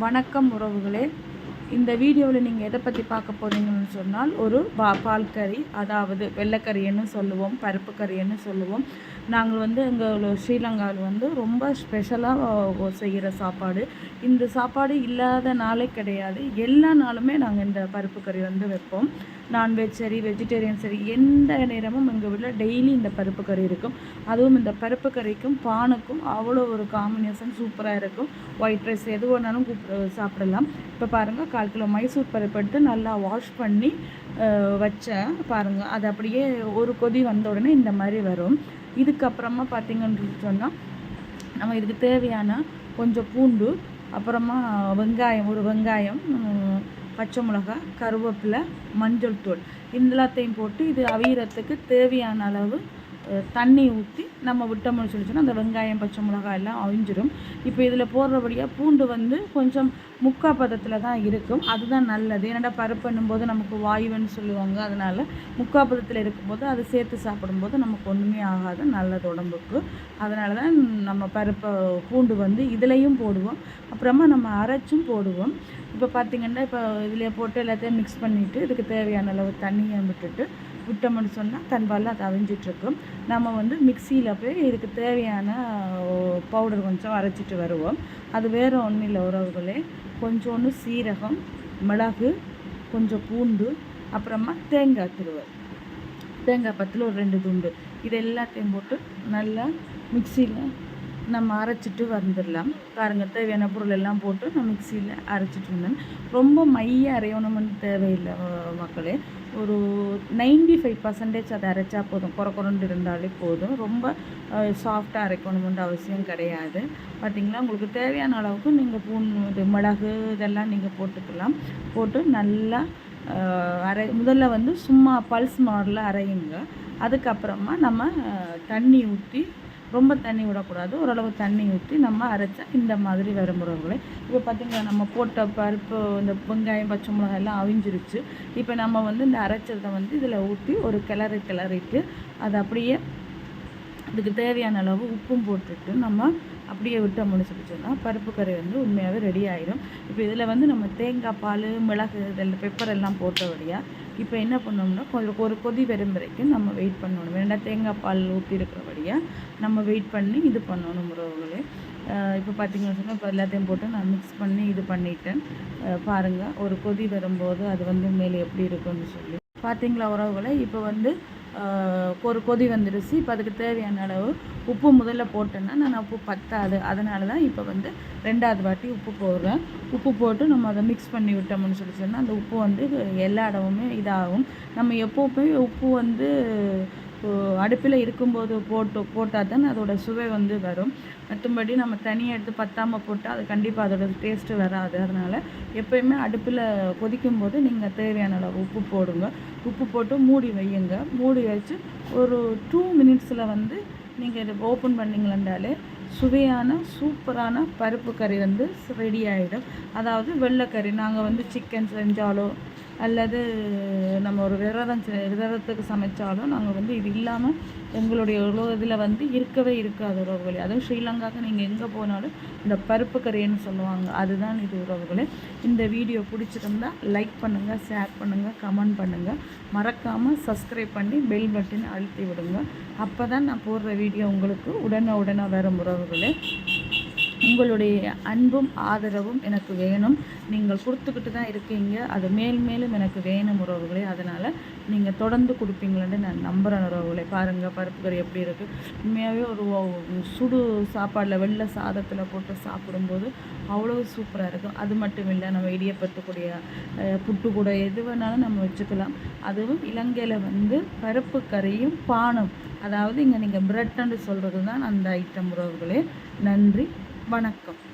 வணக்கம் உறவுகளே. இந்த வீடியோவில் நீங்கள் எதை பற்றி பார்க்க போகிறீங்கன்னு சொன்னால் ஒரு பா பால் கறி அதாவது வெள்ளைக்கறின்னு சொல்லுவோம் பருப்பு கறின்னு சொல்லுவோம். நாங்கள் வந்து எங்கள் ஸ்ரீலங்காவில் வந்து ரொம்ப ஸ்பெஷலாக செய்கிற சாப்பாடு. இந்த சாப்பாடு இல்லாத நாளே கிடையாது. எல்லா நாளுமே நாங்கள் இந்த பருப்பு கறி வந்து வைப்போம். நான்வெஜ் சரி வெஜிடேரியன் சரி எந்த நேரமும் எங்கள் வீட்டில் டெய்லி இந்த பருப்பு கறி இருக்கும். அதுவும் இந்த பருப்பு கறிக்கும் பானுக்கும் அவ்வளோ ஒரு காம்பினேஷன் சூப்பராக இருக்கும். ஒயிட் ரைஸ் எது வேணாலும் கூப்பிட சாப்பிடலாம். இப்போ பாருங்கள் கால் கிலோ மைசூர் பருப்பு எடுத்து நல்லா வாஷ் பண்ணி வச்சேன். பாருங்கள் அது அப்படியே ஒரு கொதி வந்த உடனே இந்த மாதிரி வரும். இதுக்கப்புறமா பார்த்திங்கன்னு சொன்னால் நம்ம இதுக்கு தேவையான கொஞ்சம் பூண்டு அப்புறமா வெங்காயம் ஒரு வெங்காயம் பச்சை மிளகாய் கருவேப்பிலை மஞ்சள் தூள் இந்த எல்லாத்தையும் போட்டு இது அவியறத்துக்கு தேவையான அளவு தண்ணி ஊற்றி நம்ம விட்டோம்னு சொல்லி சொன்னால் அந்த வெங்காயம் பச்சை மிளகாய் எல்லாம் அழிஞ்சிரும் இப்போ இதில் போடுறபடியாக பூண்டு வந்து கொஞ்சம் முக்கா பதத்தில் தான் இருக்கும். அதுதான் நல்லது. ஏன்னா பருப்புன்னும் போது நமக்கு வாயுன்னு சொல்லுவாங்க. அதனால் முக்கா பதத்தில் இருக்கும்போது அது சேர்த்து சாப்பிடும்போது நமக்கு ஒன்றுமே ஆகாது. நல்லது உடம்புக்கு. அதனால தான் நம்ம பருப்பை பூண்டு வந்து இதுலேயும் போடுவோம். அப்புறமா நம்ம அரைச்சும் போடுவோம். இப்போ பார்த்திங்கன்னா இப்போ இதில் போட்டு எல்லாத்தையும் மிக்ஸ் பண்ணிவிட்டு இதுக்கு தேவையான அளவு தண்ணியை விட்டுட்டு விட்டோம்னு சொன்னால் தன்பால் அது அவிஞ்சிட்ருக்கும். நம்ம வந்து மிக்சியில் போய் இதுக்கு தேவையான பவுடர் கொஞ்சம் அரைச்சிட்டு வருவோம். அது வேறு ஒன்றும் இல்லை உறவுகளே. கொஞ்சோண்டு சீரகம் மிளகு கொஞ்சம் பூண்டு அப்புறமா தேங்காய் திருவல். தேங்காய் பத்தில் ஒரு ரெண்டு துண்டு. இது எல்லாத்தையும் போட்டு நல்லா மிக்சியில் நம்ம அரைச்சிட்டு வந்துடலாம். பாருங்க தேவையான பொருள் எல்லாம் போட்டு நான் மிக்சியில் அரைச்சிட்டு வந்தேன். ரொம்ப மைய அரையணும்னு தேவையில்லை மக்களே. ஒரு நைன்டி ஃபைவ் பர்சன்டேஜ் அதை அரைச்சா போதும். குறை குறைண்டு இருந்தாலே போதும். ரொம்ப சாஃப்டாக அரைக்கணும்ன்ற அவசியம் கிடையாது. பார்த்திங்களா உங்களுக்கு தேவையான அளவுக்கு நீங்கள் பூண்டு இது மிளகு இதெல்லாம் நீங்கள் போட்டுக்கலாம். போட்டு நல்லா அரை முதல்ல வந்து சும்மா பல்ஸ் மாடலில் அரையுங்க. அதுக்கப்புறமா நம்ம தண்ணி ஊற்றி ரொம்ப தண்ணி விடக்கூடாது. ஓரளவு தண்ணி ஊற்றி நம்ம அரைச்சா இந்த மாதிரி வரும் இப்போ பார்த்திங்கன்னா நம்ம போட்ட பருப்பு இந்த வெங்காயம் பச்சை மிளகாய் எல்லாம் அவிஞ்சிருச்சு. இப்போ நம்ம வந்து இந்த அரைச்சதை வந்து இதில் ஊற்றி ஒரு கிளறி கிளறிட்டு அதை அப்படியே அதுக்கு தேவையான அளவு உப்பும் போட்டுட்டு நம்ம அப்படியே விட்டோம்னு முடிச்சு சொன்னால் பருப்பு கறி வந்து உண்மையாகவே ரெடி ஆயிடும் இப்போ இதில் வந்து நம்ம தேங்காய் பால் மிளகு இதெல்லாம் பெப்பர் எல்லாம் போட்டபடியாக இப்போ என்ன பண்ணோம்னா கொஞ்சம் ஒரு கொதி வரும் வரைக்கும் நம்ம வெயிட் பண்ணணும். வேண்டா தேங்காய் பால் ஊற்றி இருக்கிறபடியாக நம்ம வெயிட் பண்ணி இது பண்ணணும் உறவுகளே இப்போ பார்த்திங்கன்னு சொன்னால் இப்போ எல்லாத்தையும் போட்டு நான் மிக்ஸ் பண்ணி இது பண்ணிட்டேன். பாருங்கள் ஒரு கொதி வரும்போது அது வந்து மேலே எப்படி இருக்கும்னு சொல்லி. பார்த்தீங்களா உறவுகளை? இப்போ வந்து ஒரு கொதி வந்துடுச்சு இப்போ அதுக்கு தேவையான அளவு உப்பு முதல்ல போட்டேன்னா நான் உப்பு பத்தாது. அதனால தான் இப்போ வந்து ரெண்டாவது வாட்டி உப்பு போடுறேன். உப்பு போட்டு நம்ம அதை மிக்ஸ் பண்ணி விட்டோம்னு சொல்லி சொன்னால் அந்த உப்பு வந்து எல்லா இடமுமே இதாகும். நம்ம எப்போவுமே உப்பு வந்து அடுப்பில் இருக்கும்போது போட்டு போட்டால் தான் அதோட சுவை வந்து வரும். மற்றபடி நம்ம தனியாக எடுத்து பத்தாமல் போட்டால் அது கண்டிப்பாக அதோட டேஸ்ட்டு வராது. அதனால் எப்பயுமே அடுப்பில் கொதிக்கும் போது நீங்கள் தேவையான அளவு உப்பு போடுங்க. உப்பு போட்டு மூடி வையுங்க. மூடி வச்சு ஒரு டூ மினிட்ஸில் வந்து நீங்கள் இதை ஓப்பன் பண்ணிங்களேன்டாலே சுவையான சூப்பரான பருப்பு கறி வந்து ரெடி ஆகிடும் அதாவது வெள்ளைக்கறி நாங்கள் வந்து சிக்கன் செஞ்சாலோ அல்லது நம்ம ஒரு விரதம் விரதத்துக்கு சமைச்சாலும் நாங்கள் வந்து இது இல்லாமல் எங்களுடைய இதில் வந்து இருக்கவே இருக்காது உறவுகளே. அதுவும் ஸ்ரீலங்காவுக்கு நீங்கள் எங்கே போனாலும் இந்த பருப்பு கறின்னு சொல்லுவாங்க. அதுதான் இது உறவுகளே. இந்த வீடியோ பிடிச்சிருந்தா லைக் பண்ணுங்கள் ஷேர் பண்ணுங்கள் கமெண்ட் பண்ணுங்கள் மறக்காமல் சப்ஸ்கிரைப் பண்ணி பெல் பட்டன் அழுத்தி விடுங்க. அப்போ தான் நான் போடுற வீடியோ உங்களுக்கு உடனே உடனே வரும் உறவுகளே. உங்களுடைய அன்பும் ஆதரவும் எனக்கு வேணும். நீங்கள் கொடுத்துக்கிட்டு தான் இருக்கீங்க. அது மேல் மேலும் எனக்கு வேணும் உறவுகளே. அதனால் நீங்கள் தொடர்ந்து கொடுப்பீங்களேன்னு நான் நம்புகிறேன் உறவுகளை. பாருங்கள் பருப்பு கறி எப்படி இருக்குது உண்மையாகவே ஒரு சுடு சாப்பாடில் வெள்ளை சாதத்தில் போட்டு சாப்பிடும்போது அவ்வளோ சூப்பராக இருக்கும். அது மட்டும் இல்லை நம்ம இடியப்பத்துக்கூடிய புட்டு கூட எது வேணாலும் நம்ம வச்சுக்கலாம். அதுவும் இலங்கையில் வந்து பருப்பு கறியும் பானம். அதாவது இங்கே நீங்கள் பிரெட்டுன்னு சொல்கிறது தான் அந்த ஐட்டம் உறவுகளே. நன்றி. வணக்கம்.